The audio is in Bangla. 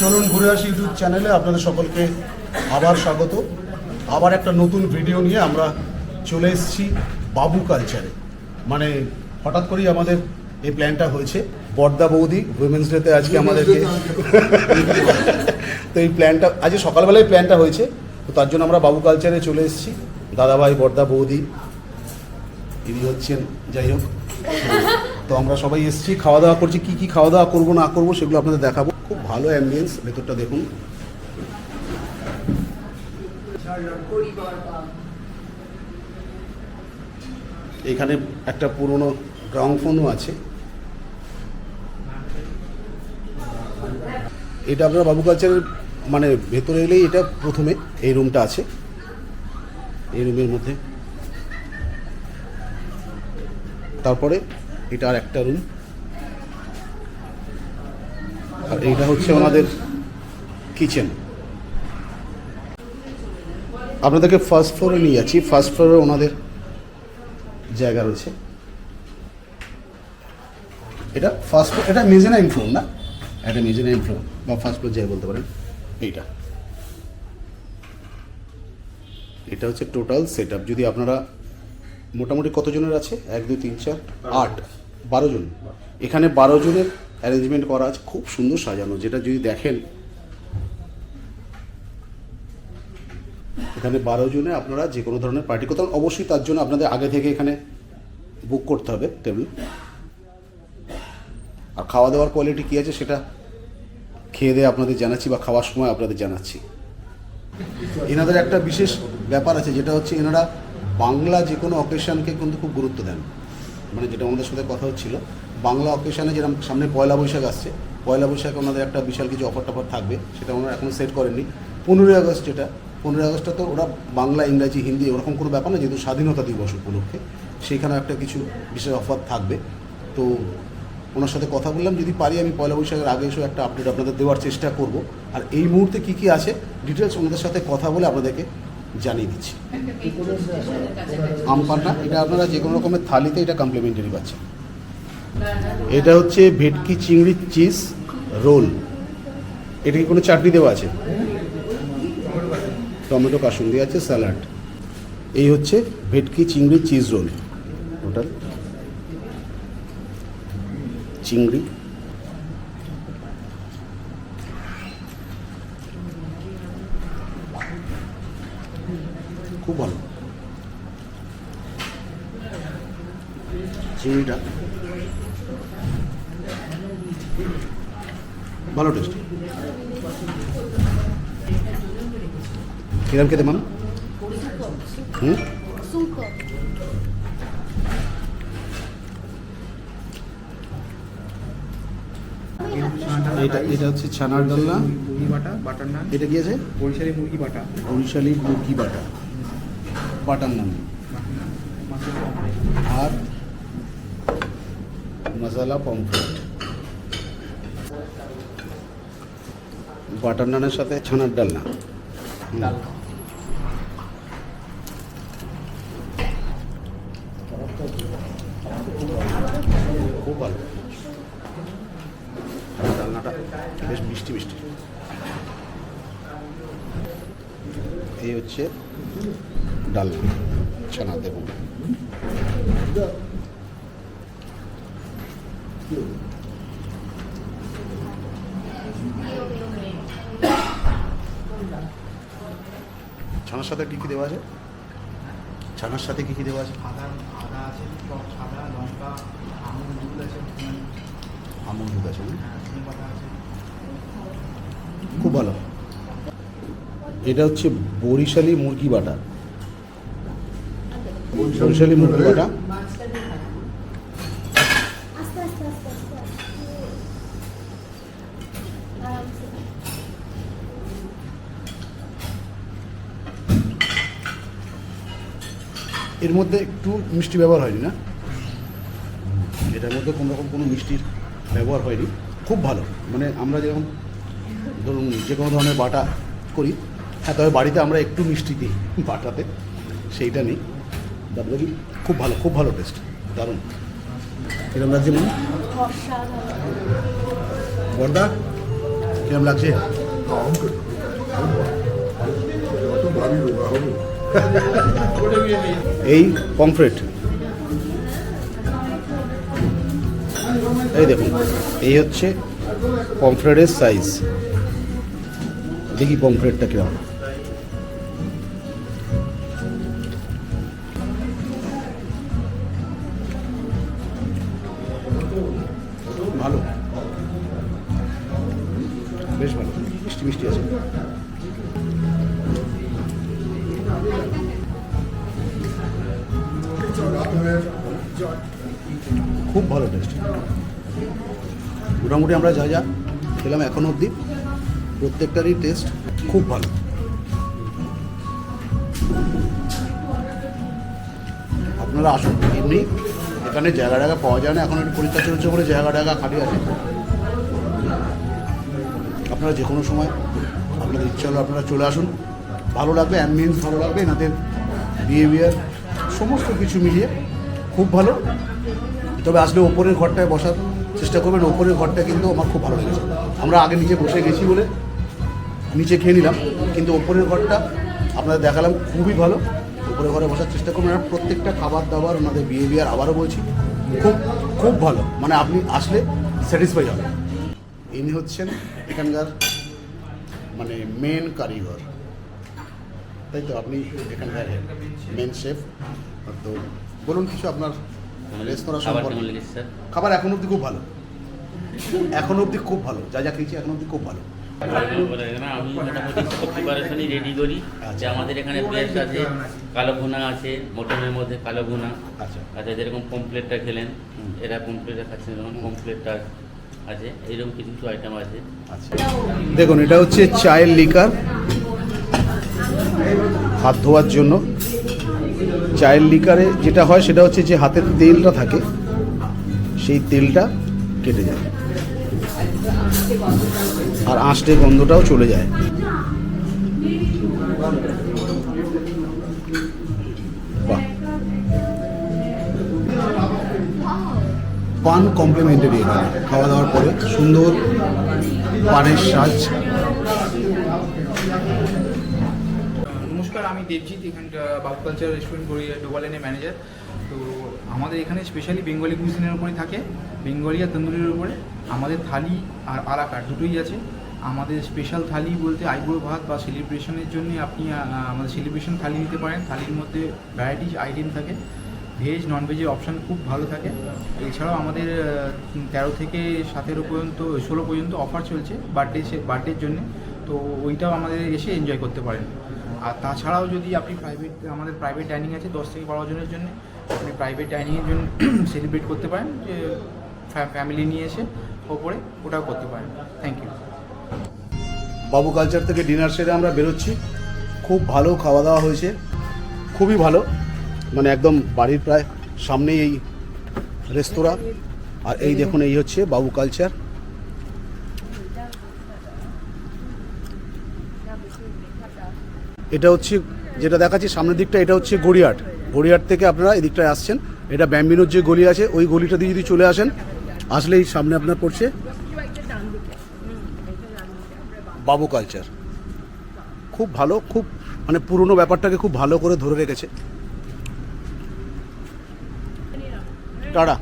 চলুন ঘুরে আসি ইউটিউব চ্যানেলে। আপনাদের সকলকে আবার স্বাগত। আবার একটা নতুন ভিডিও নিয়ে আমরা চলে এসেছি বাবু কালচারে। মানে হঠাৎ করেই আমাদের এই প্ল্যানটা হয়েছে। বর্দা বৌদি উইমেন্স ডেতে আজকে আমাদেরকে তো এই প্ল্যানটা আজকে সকালবেলায় প্ল্যানটা হয়েছে। তো তার জন্য আমরা বাবু কালচারে চলে এসেছি। দাদাভাই বর্দা বৌদি ইনি হচ্ছেন যাই হোক। তো আমরা সবাই এসেছি খাওয়া দাওয়া করছি, কি কি খাওয়া দাওয়া করব, না করব, সেগুলো আপনাদের দেখাবো। খুব ভালো অ্যাম্বিয়েন্স ভেতরটা দেখুন। এখানে একটা পুরনো ফোনও আছে। এটা আপনার বাবু কালচারের মানে ভেতরে এলেই এটা প্রথমে এই রুমটা আছে। এই রুমের মধ্যে। তারপরে এটা আর একটা রুম আর এইটা হচ্ছে আমাদের কিচেন আপনাদেরকে ফার্স্ট ফ্লোরে নিয়ে যাচ্ছি। ফার্স্ট ফ্লোরে ওনাদের জায়গা রয়েছে। এটা ফার্স্ট ফ্লোর এটা মেজেনাইন ফ্লোর না? এটা মেজেনাইন ফ্লোর বা ফার্স্ট ফ্লোর যাই বলতে পারেন। এইটা। এটা হচ্ছে টোটাল সেট যদি আপনারা মোটামুটি কতজনের আছে? এক, দুই, তিন, চার, আট। বারো জন। এখানে বারো জনের অ্যারেঞ্জমেন্ট করা আছে, খুব সুন্দর সাজানো, যেটা যদি দেখেন। এখানে বারো জনে আপনারা যে কোনো ধরনের পার্টি করতে। অবশ্যই তার জন্য আপনাদের আগে থেকে এখানে বুক করতে হবে টেবিল আর খাওয়া দাওয়ার কোয়ালিটি কী আছে সেটা খেয়ে দিয়ে আপনাদের জানাচ্ছি বা খাওয়ার সময় আপনাদের জানাচ্ছি। এনাদের একটা বিশেষ ব্যাপার আছে, যেটা হচ্ছে এনারা বাংলা যে কোনো অকেশনকে কিন্তু খুব গুরুত্ব দেন। মানে যেটা আমাদের সাথে কথা হচ্ছিল, বাংলা অকেশনে যেরকম সামনে পয়লা বৈশাখ আসছে, পয়লা বৈশাখে ওনাদের একটা বিশাল কিছু অফার টফার থাকবে, সেটা ওনারা এখনও সেট করেননি। পনেরোই আগস্ট যেটা, পনেরোই আগস্টটা তো ওরা বাংলা, ইংরাজি, হিন্দি ওরকম কোনো ব্যাপার না, যেহেতু স্বাধীনতা দিবস উপলক্ষে সেইখানে একটা কিছু বিশেষ অফার থাকবে। তো ওনার সাথে কথা বললাম, যদি পারি আমি পয়লা বৈশাখের আগে এসেও একটা আপডেট আপনাদের দেওয়ার চেষ্টা করব। আর এই মুহূর্তে কী কী আছে ডিটেলস ওনাদের সাথে কথা বলে আপনাদেরকে জানিয়ে দিচ্ছি। আম পান্না এটা আপনারা যে কোনো রকমের থালিতে এটা কমপ্লিমেন্টারি পাচ্ছেন। এটা হচ্ছে ভেটকি চিংড়ির চিজ রোল। এটা কি কোনো চাটনি দেওয়া আছে? টমেটো কাসুন্দি আছে, স্যালাড। এই হচ্ছে ভেটকি চিংড়ির চিজ রোল। টোটাল। চিংড়ি। খুব ভালো। চিংড়িটা ভালো টেস্ট কিরম খেতে মান হুম? এটা এটা হচ্ছে ছানার ডালনা। মুরগি বাটা বাটার নান। এটা কি আছে? বরিশালি মুরগি বাটা। বরিশালি মুরগি বাটা। বাটার নান আর মশলা পমফ্রেট। বাটার নানের সাথে ছানার ডালনা ডাল। খুব ভালো। ডালনাটা বেশ মিষ্টি মিষ্টি। এই হচ্ছে ডাল ছানা দেব ছানার সাথে কী কী দেওয়া আছে? ছানার সাথে কী কী দেওয়া আছে? আদা আদা আছে আদা লঙ্কা আমুল দুধ আছে। আমুল দুধ? পাতা আছে। খুব ভালো। এটা হচ্ছে বরিশালি মুরগি বাটা। বরিশালি মুরগি বাটা। এর মধ্যে একটু মিষ্টি ব্যবহার হয়নি না? এটার মধ্যে কোনো রকম কোনো মিষ্টির ব্যবহার হয়নি। খুব ভালো। মানে আমরা যেরকম ধরুন যে কোনো ধরনের বাটা করি হ্যাঁ তবে বাড়িতে আমরা একটু মিষ্টি দিই, বাটাতে। সেইটা নেই। তারপরে খুব ভালো খুব ভালো টেস্ট দারুণ। এরকম লাগছে মনে? বর্দা কেমন লাগছে? এই পমফ্রেট এই দেখুন, এই হচ্ছে পমফ্রেটের সাইজ দেখি পমফ্রেটটা কীরকম মিষ্টি মিষ্টি আছে। খুব ভালো টেস্ট মোটামুটি আমরা যা যা খেলাম এখনও অবধি, প্রত্যেকটারই টেস্ট খুব ভালো। আপনারা আসুন, এমনি এখানে জায়গা টায়গা পাওয়া যায় না, এখন একটু পরীক্ষা চলছে বলে জায়গা টায়গা খালি আছে। আপনারা যে কোনো সময় আপনাদের ইচ্ছা হলো আপনারা চলে আসুন। ভালো লাগবে অ্যাম্বিয়েন্স ভালো লাগবে, এনাদের বিহেভিয়ার সমস্ত কিছু মিলিয়ে খুব ভালো। তবে আসলে ওপরের ঘরটায় বসার চেষ্টা করবেন, ওপরের ঘরটা কিন্তু আমার খুব ভালো লেগেছে। আমরা আগে নিচে বসে গেছি বলে নিচে খেয়ে নিলাম, কিন্তু ওপরের ঘরটা আপনাদের দেখালাম, খুবই ভালো। উপরের ঘরে বসার চেষ্টা করবেন, আর প্রত্যেকটা খাবার দাবার, ওনাদের বিহেভিয়ার আবারও বলছি, খুব খুব ভালো। মানে আপনি আসলে স্যাটিসফাই হবেন। ইনি হচ্ছেন এখানকার মানে মেন কারিগর। তাই তো? আপনি এখানকার মেন শেফ তো বলুন কিছু আপনার রেস্তোরাঁ সম্পর্কে। খাবার এখন অবধি খুব ভালো। এখন অবধি খুব ভালো। যা যা খেয়েছি এখন অবধি খুব ভালো। আমি মোটামুটি সব প্রিপারেশনই রেডি করি। যে আমাদের এখানে পেঁয়াজ আছে কালো ভুনা আছে মটনের মধ্যে কালো ভুনা। আচ্ছা। আচ্ছা যেরকম পমপ্লেটটা খেলেন। এরা পমপ্লেটটা খাচ্ছেন যেমন পমপ্লেটটা আছে এইরকম কিছু কিছু আইটেম আছে। আচ্ছা। দেখুন, এটা হচ্ছে চায়ের লিকার হাত ধোয়ার জন্য। চায়ের লিকারে যেটা হয়, সেটা হচ্ছে যে হাতের তেলটা থাকে, সেই তেলটা কেটে যায়। আর আঁশটে গন্ধটাও চলে যায়। পান কমপ্লিমেন্টারি এখানে। খাওয়া দাওয়ার পরে সুন্দর পানের সাজ। নমস্কার, আমি দেবজিৎ, এখানটা বাবু কালচার রেস্টুরেন্ট করি ডোবালেনের ম্যানেজার তো আমাদের এখানে স্পেশালি বেঙ্গলি কুইজিনের উপরে থাকে বেঙ্গলি আর তন্দুরির উপরে। আমাদের থালি আর আলাকার দুটোই আছে। আমাদের স্পেশাল থালি বলতে আইবুড়ো ভাত বা সেলিব্রেশনের জন্য আপনি আমাদের সেলিব্রেশন থালি নিতে পারেন। থালির মধ্যে ভ্যারাইটিস আইটেম থাকে। ভেজ নন ভেজের অপশান খুব ভালো থাকে। এছাড়াও আমাদের তেরো থেকে সতেরো পর্যন্ত, ষোলো পর্যন্ত অফার চলছে বার্থডে বার্থডের জন্য। তো ওইটাও আমাদের এসে এনজয় করতে পারেন। আর তাছাড়াও যদি আপনি প্রাইভেট আমাদের প্রাইভেট ডাইনিং আছে দশ থেকে বারো জনের জন্য, আপনি প্রাইভেট ডাইনিংয়ের জন্য সেলিব্রেট করতে পারেন, যে ফ্যামিলি নিয়ে এসে ওপরে ওটাও করতে পারেন। থ্যাংক ইউ বাবু কালচার থেকে ডিনার সেরে আমরা বেরোচ্ছি। খুব ভালো খাওয়া দাওয়া হয়েছে। খুবই ভালো। মানে একদম বাড়ির প্রায় সামনেই এই রেস্তোরাঁ। আর এই দেখুন, এই হচ্ছে বাবু কালচার এটা হচ্ছে, যেটা দেখাচ্ছি সামনের দিকটা, এটা হচ্ছে গড়িয়াট গড়িয়াট থেকে আপনারা এদিকটায় আসছেন। এটা ব্যাম্বিনোর যে গলি আছে, ওই গলিটা দিয়ে যদি চলে আসেন, আসলেই সামনে আপনার পড়ছে বাবু কালচার খুব ভালো, খুব মানে পুরনো ব্যাপারটাকে খুব ভালো করে ধরে রেখেছে। டாடா.